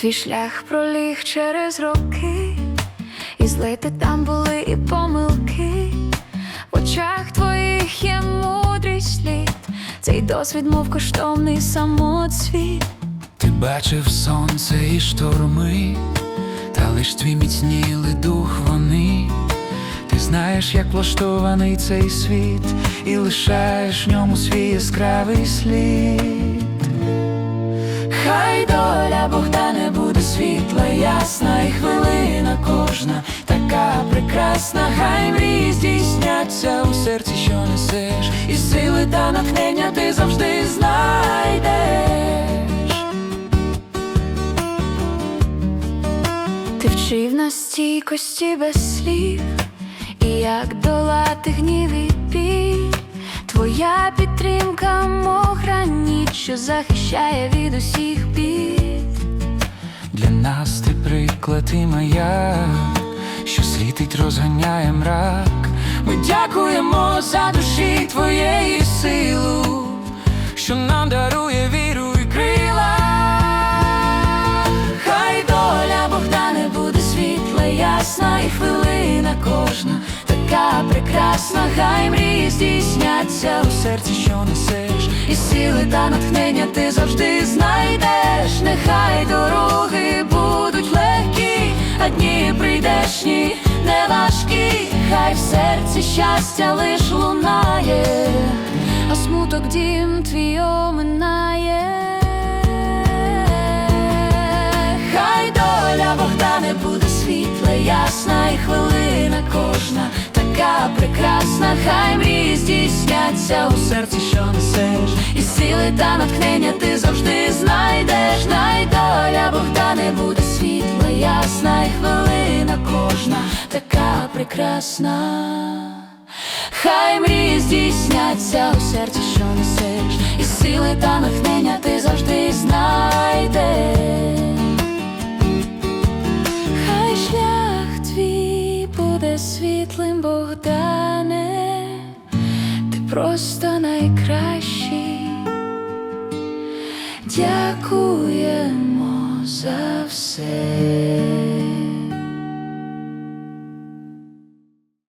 Твій шлях проліг через роки, і злити там були і помилки. В очах твоїх є мудрість слід, цей досвід, мов коштовний самоцвіт. Ти бачив сонце і шторми, та лиш твій міцнілий дух вони. Ти знаєш, як влаштований цей світ, і лишаєш в ньому свій яскравий слід. Хай доля Богда не буде світла, ясна, і хвилина кожна така прекрасна, хай мрії здійсняться у серці, що несеш, і сили та натхнення ти завжди знайдеш. Ти вчив нас стійкості без слів, і як долати гнів і біль. Твоя підтримка, мов граніт, що захищає від усіх бід. Для нас ти приклад і маяк, що світить, розганяє мрак. Ми дякуємо за душі твоєї силу, що нам дарує віру і крила. Хай доля Богда не буде світла, ясна, і хвилина кожна така прекрасна, хай мрії здійсняться у серці, що несеш, і сили та натхнення ти завжди знайдеш. Нехай дороги будуть легкі, а дні прийдешні, не важкі, хай в серці щастя лиш лунає, а смуток дім твій прекрасна, хай мрії здійсняться у серці, що несеш, і сили та натхнення ти завжди знайдеш. Най доля Богда не буде світла, ясна і хвилина кожна така прекрасна. Хай мрії здійсняться у серці, що несеш, і сили та натхнення ти завжди Богдане, ти просто найкращий. Дякуємо за все.